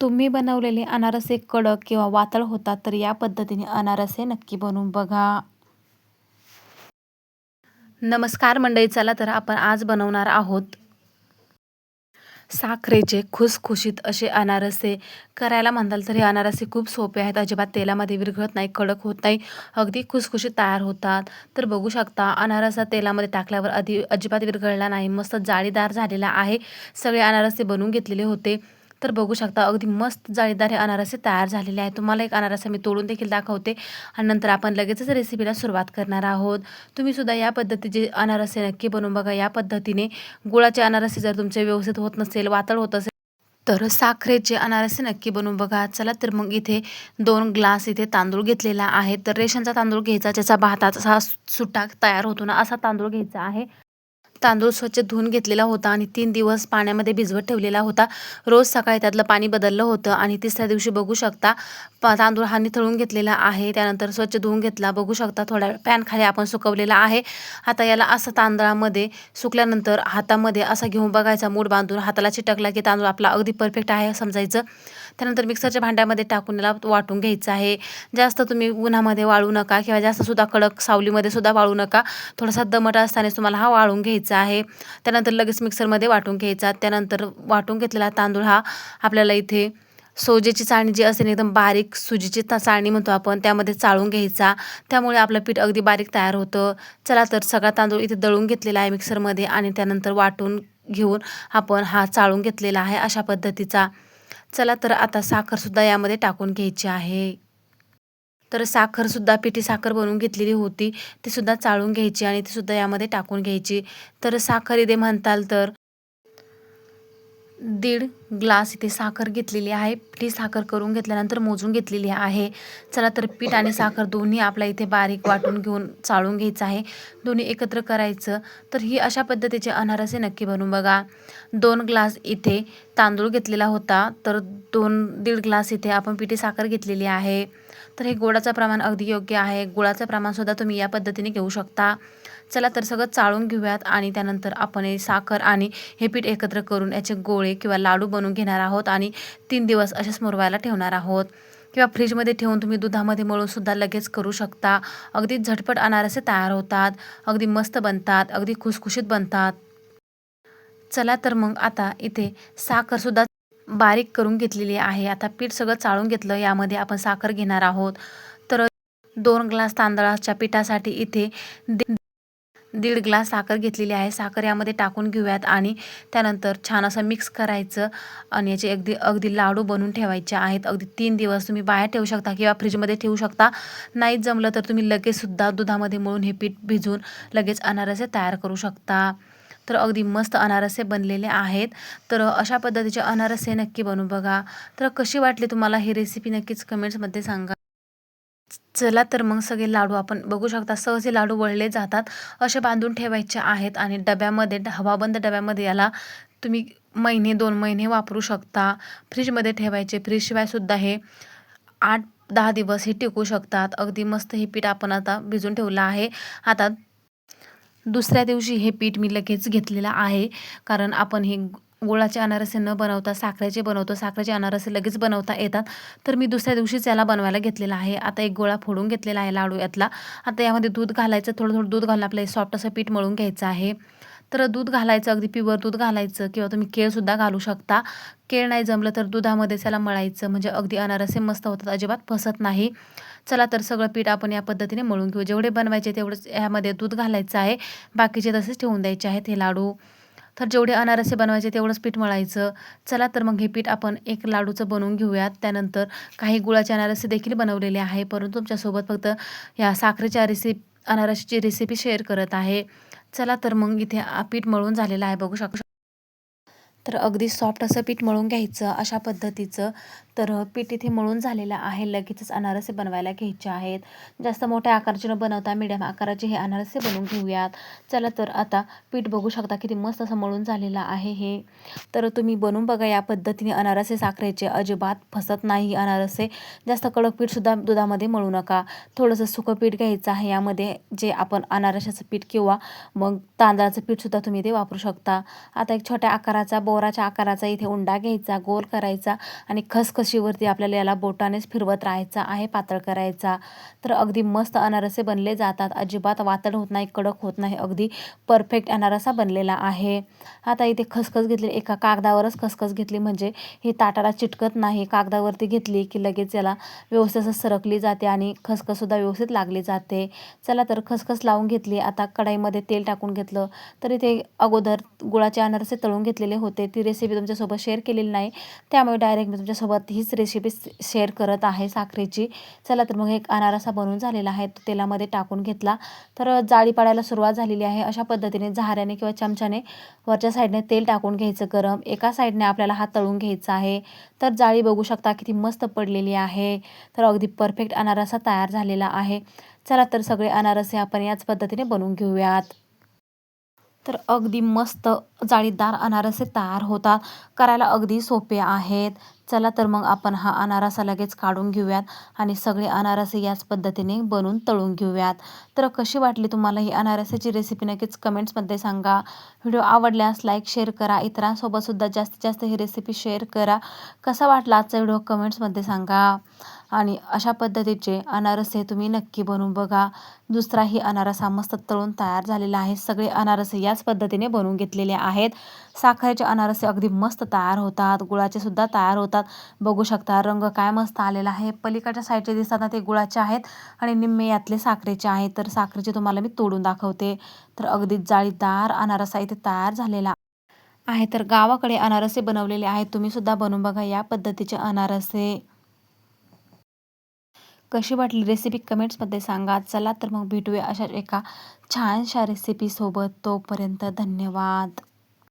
तुम्ही बनवलेले अनारसे कडक किंवा वातळ होतात तर या पद्धतीने अनारसे नक्की बनवून बघा. नमस्कार मंडळी चला तर आपण आज बनवणार आहोत साखरेचे खुसखुशीत असे अनारसे. करायला म्हणाल तर हे अनारसे खूप सोपे आहेत अजिबात तेलामध्ये विरघळत नाही कडक होत नाही अगदी खुसखुशीत तयार होतात. तर बघू शकता अनारसा तेलामध्ये टाकल्यावर आधी अजिबात विरघळला नाही मस्त जाळीदार झालेला आहे. सगळे अनारसे बनवून घेतलेले होते. तर बघू शकता अगदी मस्त जाळीदार हे अनारसे तयार झालेले आहे तुम्हाला एक अनारसा मी तोडून देखील दाखवते. आणि नंतर आपण लगेचच रेसिपीला सुरुवात करणार आहोत. तुम्ही सुद्धा या पद्धतीचे अनारसे नक्की बनवून बघा. या पद्धतीने गुळाचे अनारसे जर तुमचे व्यवस्थित होत नसेल वातळ होत असेल तर साखरेचे अनारसे नक्की बनवून बघा. चला तर मग इथे दोन ग्लास इथे तांदूळ घेतलेला आहे. तर रेशनचा तांदूळ घ्यायचा ज्याचा भाताचा सुट्टा तयार होतो ना असा तांदूळ घ्यायचा आहे. तांदूळ स्वच्छ धुवून घेतलेला होता आणि तीन दिवस पाण्यामध्ये भिजवत ठेवलेला होता. रोज सकाळी त्यातलं पाणी बदललं होतं आणि तिसऱ्या दिवशी बघू शकता तांदूळ हा निथळून घेतलेला आहे. त्यानंतर स्वच्छ धुवून घेतला. बघू शकता थोड्या पॅनखाली आपण सुकवलेला आहे. आता याला असं तांदळामध्ये सुकल्यानंतर हातामध्ये असा घेऊन बघायचा मूड बांधून हाताला चिटकला की तांदूळ आपला अगदी परफेक्ट आहे समजायचं. त्यानंतर मिक्सरच्या भांड्यामध्ये टाकून याला वाटून घ्यायचं आहे. जास्त तुम्ही उन्हामध्ये वाळू नका किंवा जास्तसुद्धा कडक सावलीमध्ये सुद्धा वाळू नका. थोडासा दमट असतानाच तुम्हाला हा वाळून घ्यायचा आहे. त्यानंतर लगेच मिक्सरमध्ये वाटून घ्यायचा. त्यानंतर वाटून घेतलेला तांदूळ हा आपल्याला इथे सोजेची चाळणी जी असते एकदम बारीक सुजीची चाळणी म्हणतो आपण त्यामध्ये चाळून घ्यायचा. त्यामुळे आपलं पीठ अगदी बारीक तयार होतं. चला तर सगळा तांदूळ इथे दळून घेतलेला आहे मिक्सरमध्ये आणि त्यानंतर वाटून घेऊन आपण हा चाळून घेतलेला आहे अशा पद्धतीचा चला तर आता साखरसुद्धा यामध्ये टाकून घ्यायची आहे. तर साखरसुद्धा पिठी साखर बनवून घेतलेली होती ती सुद्धा चाळून घ्यायची आणि ती सुद्धा यामध्ये टाकून घ्यायची. तर साखर इथे म्हणताल तर दीड ग्लास इथे साखर घेतलेली आहे. पिठी साखर करून घेतल्यानंतर मोजून घेतलेली आहे. चला तर पीठ आणि साखर दोन्ही आपल्या इथे बारीक वाटून घेऊन चाळून घ्यायचं आहे. दोन्ही एकत्र करायचं. तर ही अशा पद्धतीचे अनारसे नक्की बनवून बघा. दोन ग्लास इथे तांदूळ घेतलेला होता. तर दोन दीड ग्लास इथे आपण पिठी साखर घेतलेली आहे. तर हे गोडाचं प्रमाण अगदी योग्य आहे. गुळाचं प्रमाणसुद्धा तुम्ही या पद्धतीने घेऊ शकता. चला तर सगळं चाळून घेऊयात आणि त्यानंतर आपण हे साखर आणि हे पीठ एकत्र करून याचे गोळे किंवा लाडू बनवून घेणार आहोत आणि तीन दिवस असेच मुरवायला ठेवणार आहोत. किंवा फ्रीजमध्ये ठेवून तुम्ही दुधामध्ये मळूनसुद्धा लगेच करू शकता. अगदी झटपट अनारसे तयार होतात अगदी मस्त बनतात अगदी खुसखुशीत बनतात. चला तर मग आता इथे साखरसुद्धा बारीक करून घेतलेली आहे. आता पीठ सगळं चाळून घेतलं. यामध्ये आपण साखर घेणार आहोत. तर दोन ग्लास तांदळाच्या पिठासाठी इथे दीड ग्लास साखर घेतलेली आहे. साखर यामध्ये टाकून घेऊयात आणि त्यानंतर छान असं मिक्स करायचं आणि याचे अगदी अगदी लाडू बनवून ठेवायचे आहेत. अगदी तीन दिवस तुम्ही बाहेर ठेवू शकता किंवा फ्रीजमध्ये ठेवू शकता. नाही जमलं तर तुम्ही लगेचसुद्धा दुधामध्ये मळून हे पीठ भिजून लगेच अनारसे तयार करू शकता. तर अगदी मस्त अनारसे बनलेले आहेत. तर अशा पद्धतीचे अनारसे नक्की बनवू बघा. तर कशी वाटली तुम्हाला ही रेसिपी नक्कीच कमेंट्समध्ये सांगा. चला तर मग सगळे लाडू आपण बघू शकता. सहज लाडू वळले जातात. असे बांधून ठेवायचे आहेत आणि डब्यामध्ये हवाबंद डब्यामध्ये याला तुम्ही महिने दोन महिने वापरू शकता. फ्रीजमध्ये ठेवायचे. फ्रीजशिवायसुद्धा हे आठ दहा दिवस हे टिकू शकतात. अगदी मस्त हे पीठ आपण आता भिजून ठेवलं आहे. आता दुसऱ्या दिवशी हे पीठ मी लगेच घेतलेलं आहे. कारण आपण हे गुळाचे अनारसे न बनवता साखरेचे बनवतो साखरेचे अनारसे लगेच बनवता येतात. तर मी दुसऱ्या दिवशीच याला बनवायला घेतलेला आहे. आता एक गोळा फोडून घेतलेला आहे लाडू यातला. आता यामध्ये दूध घालायचं थोडं थोडं दूध घालून आपलं सॉफ्ट असं पीठ मळून घ्यायचं आहे. तर दूध घालायचं अगदी प्युअर दूध घालायचं किंवा तुम्ही केळसुद्धा घालू शकता. केळ नाही जमलं तर दुधामध्ये त्याला मळायचं. म्हणजे अगदी अनारसे मस्त होतात अजिबात फसत नाही. चला तर सगळं पीठ आपण या पद्धतीने मळून घेऊ. जेवढे बनवायचे तेवढंच ह्यामध्ये दूध घालायचं आहे. बाकीचे तसेच ठेवून द्यायचे आहेत हे लाडू. तर जेवढे अनारसे बनवायचे तेवढंच पीठ मळायचं. चला तर मग हे पीठ आपण एक लाडूचं बनवून घेऊयात. त्यानंतर काही गुळाचे अनारसे देखील बनवलेले आहे. परंतु तुमच्यासोबत फक्त या साखरेच्या रेसिपी अनारसची रेसिपी शेअर करत आहे. चला तर मग इथे पीठ मळून झालेलं आहे. बघू शकू तर अगदी सॉफ्ट असं पीठ मळून घ्यायचं अशा पद्धतीचं. तर पीठ इथे मळून झालेलं आहे. लगेचच अनारसे बनवायला घ्यायचे आहेत. जास्त मोठ्या आकाराचे न बनवता मिडियम आकाराचे हे अनारसे बनवून घेऊयात. चला तर आता पीठ बघू शकता किती मस्त असं मळून झालेलं आहे हे. तर तुम्ही बनवून बघा या पद्धतीने अनारसे साखरेचे. अजिबात फसत नाही अनारसे. जास्त कडक पीठसुद्धा दुधामध्ये मळू नका. थोडंसं सुकं पीठ घ्यायचं आहे. यामध्ये जे आपण अनारशाचं पीठ किंवा मग तांदळाचं पीठसुद्धा तुम्ही ते वापरू शकता. आता एक छोट्या आकाराचा बो मोराच्या आकाराचा इथे उंडा घ्यायचा गोल करायचा आणि खसखशीवरती आपल्याला याला बोटानेच फिरवत राहायचा आहे पातळ करायचा. तर अगदी मस्त अनारसे बनले जातात. अजिबात वातड होत नाही कडक होत नाही. अगदी परफेक्ट अनारसा बनलेला आहे. आता इथे खसखस घेतली. एका कागदावरच खसखस घेतली. म्हणजे हे ताटाला चिटकत नाही. कागदावरती घेतली की लगेच याला व्यवस्थित असं सरकली जाते आणि खसखससुद्धा व्यवस्थित लागली जाते. चला तर खसखस लावून घेतली. आता कढाईमध्ये तेल टाकून घेतलं. तर इथे अगोदर गुळाचे अनारसे तळून घेतलेले होते. ती रेसिपी तुमच्यासोबत शेअर केलेली नाही. त्यामुळे डायरेक्ट मी तुमच्यासोबत हीच रेसिपी शेअर करत आहे साखरेची. चला तर मग एक अनारसा बनवून झालेला आहे तो तेलामध्ये टाकून घेतला. तर जाळी पाडायला सुरुवात झालेली आहे. अशा पद्धतीने झाऱ्याने किंवा चमच्याने वरच्या साईडने तेल टाकून घ्यायचं गरम. एका साईडने आपल्याला हा तळून घ्यायचा आहे. तर जाळी बघू शकता किती मस्त पडलेली आहे. तर अगदी परफेक्ट अनारसा तयार झालेला आहे. चला तर सगळे अनारसे आपण याच पद्धतीने बनवून घेऊयात. तर अगदी मस्त जाळीदार अनारसे तयार होतात. करायला अगदी सोपे आहेत. चला तर मग आपण हा अनारसा लगेच काढून घेऊयात आणि सगळे अनारसे याच पद्धतीने बनवून तळून घेऊयात. तर कशी वाटली तुम्हाला ही अनारसाची रेसिपी नक्कीच कमेंट्समध्ये सांगा. व्हिडिओ आवडल्यास लाईक शेअर करा. इतरांसोबतसुद्धा जास्तीत जास्त ही रेसिपी शेअर करा. कसा वाटला आजचा व्हिडिओ? कमेंट्समध्ये सांगा. आणि अशा पद्धतीचे अनारसे तुम्ही नक्की बनवून बघा. दुसराही अनारसा मस्त तळून तयार झालेला आहे. सगळे अनारसे याच पद्धतीने बनवून घेतलेले आहेत. साखरेचे अनारसे अगदी मस्त तयार होतात. गुळाचे सुद्धा तयार होतात. बघू शकता रंग काय मस्त आलेला आहे. पलीकडच्या साईडचे दिसतात ना ते गुळाचे आहेत आणि निम्मे यातले साखरेचे आहेत. तर साखरेचे तुम्हाला मी तोडून दाखवते. तर अगदी जाळीदार अनारसा इथे तयार झालेला आहे. तर गावाकडे अनारसे बनवलेले आहेत. तुम्ही सुद्धा बनवून बघा या पद्धतीचे अनारसे. कशी वाटली रेसिपी कमेंट्समध्ये सांगा. चला तर मग भेटूया अशा एका छानशा रेसिपीसोबत तोपर्यंत धन्यवाद.